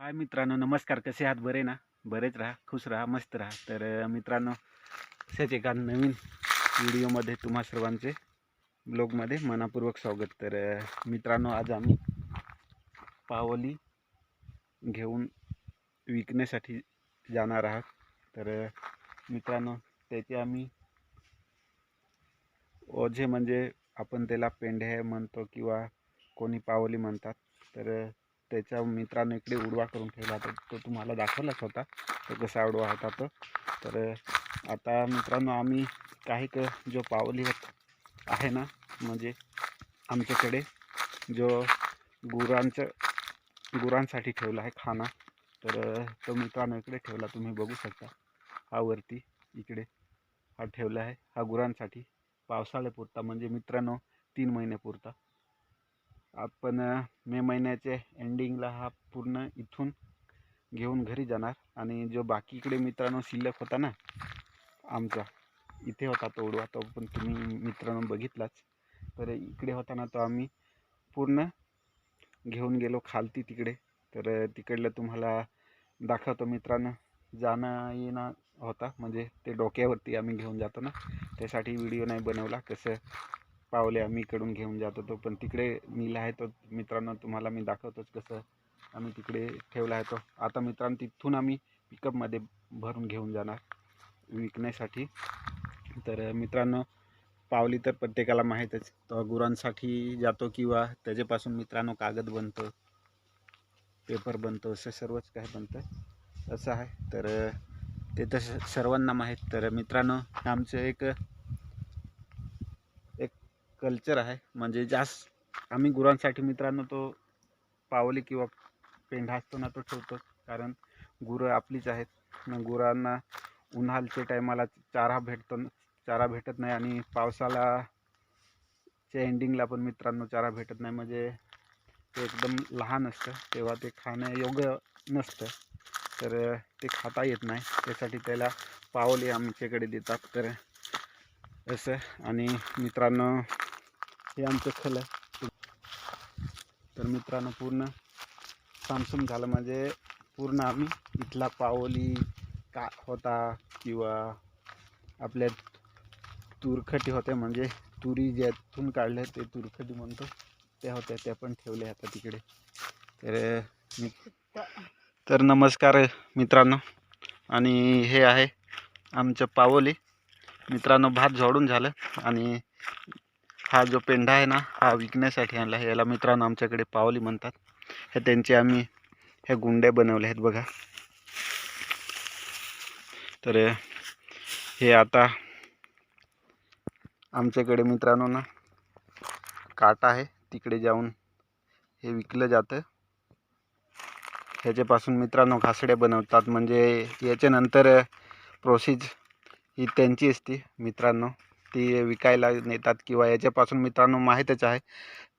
हाय मित्रांनो नमस्कार. कसे आहात? बरे ना? बरेच राहा. खुश राहा. मस्त राहा. तर मित्रांनो असेच एका नवीन व्हिडिओमध्ये तुम्हा सर्वांचे ब्लॉगमध्ये मनापूर्वक स्वागत. तर मित्रांनो आज आम्ही पावली घेऊन विकण्यासाठी जाणार आहात. तर मित्रांनो त्याचे आम्ही ओझे म्हणजे आपण त्याला पेंढे म्हणतो किंवा कोणी पावली म्हणतात. तर त्याच्या मित्रानं इकडे उडवा करून ठेवला तर तो तुम्हाला दाखवलाच होता. तो कसा उडवा होता तो. तर आता मित्रांनो आम्ही काही क जो पावली आहे ना म्हणजे आमच्याकडे जो गुरांचं गुरांसाठी ठेवला आहे खाना. तर तो मित्रांनो इकडे ठेवला. तुम्ही बघू शकता. हा वरती इकडे हा ठेवला आहे. हा गुरांसाठी पावसाळ्यापुरता म्हणजे मित्रांनो तीन महिन्यापुरता. आपण मे महिन्याच्या एंडिंगला हा पूर्ण इथून घेऊन घरी जाणार. आणि जो बाकीकडे मित्रांनो शिल्लक होता ना आमचा इथे होता तो उडवा तो पण तुम्ही मित्रांनो बघितलाच. तर इकडे होता ना तो आम्ही पूर्ण घेऊन गेलो खालती तिकडे. तर तिकडलं तुम्हाला दाखवतो मित्रांनो जाणं येणं होता. म्हणजे ते डोक्यावरती आम्ही घेऊन जातो ना. त्यासाठी व्हिडिओ नाही बनवला. कसं पावले आम्ही इकडून घेऊन जात होतो. पण तिकडे नेला आहे तो मित्रांनो तुम्हाला मी दाखवतोच कसं आम्ही तिकडे ठेवला आहे तो. आता मित्रांनो तिथून आम्ही पिकअपमध्ये भरून घेऊन जाणार विकण्यासाठी. तर मित्रांनो पावली तर प्रत्येकाला माहीतच. तो गुरांसाठी जातो किंवा त्याच्यापासून मित्रांनो कागद बनतो पेपर बनतो असं सर्वच काही बनतं. असं आहे. तर ते तर सर्वांना माहीत. तर मित्रांनो आमचं एक कल्चर आहे. म्हणजे जास्त आम्ही गुरांसाठी मित्रांनो तो पावली किंवा पेंढा असतो ना तो ठेवतो. कारण गुरं आपलीच आहेत. न गुरांना उन्हाळच्या टायमाला चारा भेटतो चारा भेटत नाही आणि पावसाला च्या एंडिंगला पण मित्रांनो चारा भेटत नाही. म्हणजे ते एकदम लहान असतं. तेव्हा ते खाणं योग्य नसतं. तर ते खाता येत नाही. त्यासाठी त्याला पावले आमच्याकडे देतात. तर असं. आणि मित्रांनो हे आमचं खलं तर मित्रांनो पूर्ण सामसूम झालं म्हणजे पूर्ण आम्ही इथला पावली का होता किंवा आपल्या तुरखटी होत्या म्हणजे तुरी ज्यातून काढल्या ते तुरखटी म्हणतो त्या होत्या त्या पण ठेवल्या आता तिकडे. तर मी तर नमस्कार मित्रांनो. आणि हे आहे आमचं पावली. मित्रांनो भात झोडून झालं आणि हा जो पेंढा आहे ना हा विकण्यासाठी आणला आहे. याला मित्रांनो आमच्याकडे पावली म्हणतात. हे त्यांचे आम्ही हे गुंडे बनवले आहेत बघा. तर हे आता आमच्याकडे मित्रांनो ना काटा आहे. तिकडे जाऊन हे विकलं जातं. ह्याच्यापासून मित्रांनो घासडे बनवतात. म्हणजे याच्यानंतर प्रोसेस ही त्यांची असते मित्रांनो. ती विकायला नेतात किंवा याच्यापासून मित्रांनो माहीतच आहे.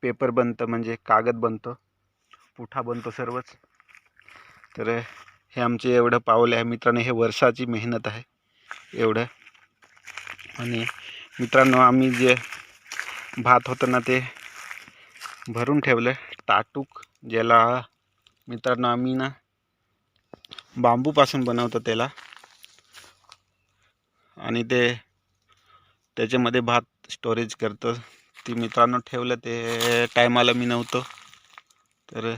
पेपर बनतं म्हणजे कागद बनतो पुठा बनतो सर्वच. तर हे आमचे एवढं पावलं आहे. मित्रांनो हे वर्षाची मेहनत आहे एवढं. आणि मित्रांनो आम्ही जे भात होतं ना ते भरून ठेवलं. टाटूक ज्याला मित्रांनो आम्ही ना बांबूपासून बनवतो त्याला. आणि ते त्याच्यामध्ये भात स्टोरेज करतो. ती मित्रांनो ठेवलं ते टायमाला मी नव्हतो. तर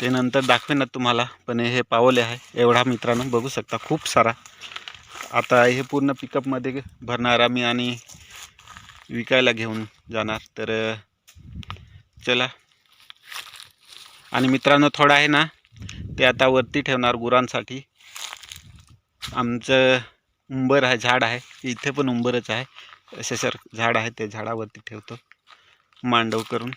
ते नंतर दाखवेन ना तुम्हाला. पण हे पावले आहे. एवढा मित्रांनो बघू शकता खूप सारा. आता हे पूर्ण पिकअपमध्ये भरणार आम्ही आणि विकायला घेऊन जाणार. तर चला. आणि मित्रांनो थोडं आहे ना ते आता वरती ठेवणार गुरांसाठी. आमचं उंबर आहे झाड आहे. इथे पण उंबरच आहे. असे सर झाड आहे ते झाडावरती ठेवतो. मांडव करून.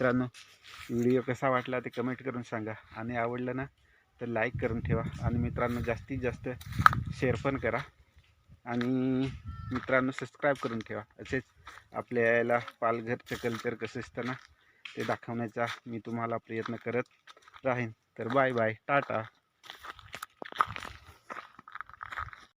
मित्रांनो व्हिडिओ कसा वाटला ते कमेंट करून सांगा. आणि आवडलं ना तर लाईक करून ठेवा. आणि मित्रांनो जास्तीत जास्त शेअर पण करा. आणि मित्रांनो सबस्क्राईब करून ठेवा. असेच आपल्या याला पालघरचं कल्चर कसं असतं ना ते दाखवण्याचा मी तुम्हाला प्रयत्न करत राहीन. तर बाय बाय टाटा.